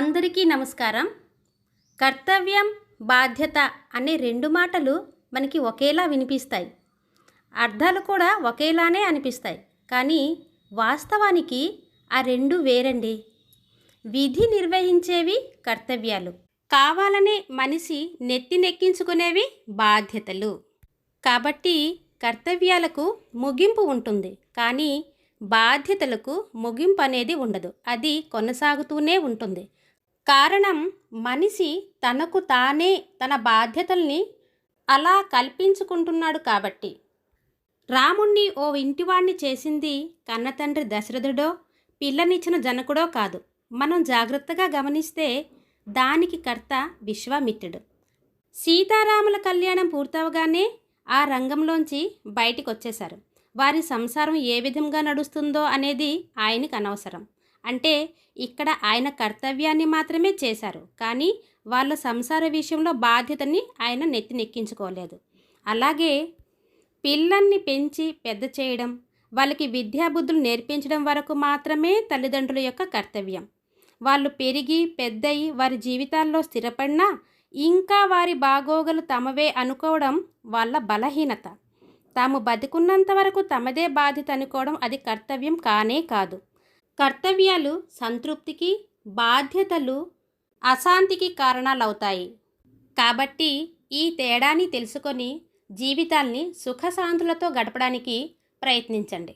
అందరికీ నమస్కారం. కర్తవ్యం బాధ్యత అనే రెండు మాటలు మనకి ఒకేలా వినిపిస్తాయి. అర్థాలు కూడా ఒకేలానే అనిపిస్తాయి. కానీ వాస్తవానికి ఆ రెండు వేరండి. విధి నిర్వహించేవి కర్తవ్యాలు. కావాలనే మనిషి నెత్తి నెక్కించుకునేవి బాధ్యతలు. కాబట్టి కర్తవ్యాలకు ముగింపు ఉంటుంది. కానీ బాధ్యతలకు ముగింపు అనేది ఉండదు. అది కొనసాగుతూనే ఉంటుంది. కారణం మనిషి తనకు తానే తన బాధ్యతల్ని అలా కల్పించుకుంటున్నాడు కాబట్టి. రాముణ్ణి ఓ ఇంటివాణ్ణి చేసింది కన్నతండ్రి దశరథుడో పిల్లనిచ్చిన జనకుడో కాదు. మనం జాగ్రత్తగా గమనిస్తే దానికి కర్త విశ్వామిత్రుడు. సీతారాముల కళ్యాణం పూర్తవగానే ఆ రంగంలోంచి బయటికి వచ్చేశారు వారి సంసారం ఏ విధంగా నడుస్తుందో అనేది ఆయనకు అనవసరం. అంటే ఇక్కడ ఆయన కర్తవ్యాన్ని మాత్రమే చేశారు. కానీ వాళ్ళ సంసార విషయంలో బాధ్యతని ఆయన నెత్తినెక్కించుకోలేదు అలాగే పిల్లల్ని పెంచి పెద్ద చేయడం వాళ్ళకి విద్యాబుద్ధులు నేర్పించడం వరకు మాత్రమే తల్లిదండ్రుల యొక్క కర్తవ్యం. వాళ్ళు పెరిగి పెద్దయి వారి జీవితాల్లో స్థిరపడినా ఇంకా వారి బాగోగులు తమవే అనుకోవడం వాళ్ళ బలహీనత. తాము బతికున్నంత వరకు తమదే బాధ్యత అనుకోవడం అది కర్తవ్యం కానే కాదు. కర్తవ్యాలు సంతృప్తికి బాధ్యతలు అశాంతికి కారణాలవుతాయి. కాబట్టి ఈ తేడాని తెలుసుకొని జీవితాల్ని సుఖశాంతులతో గడపడానికి ప్రయత్నించండి.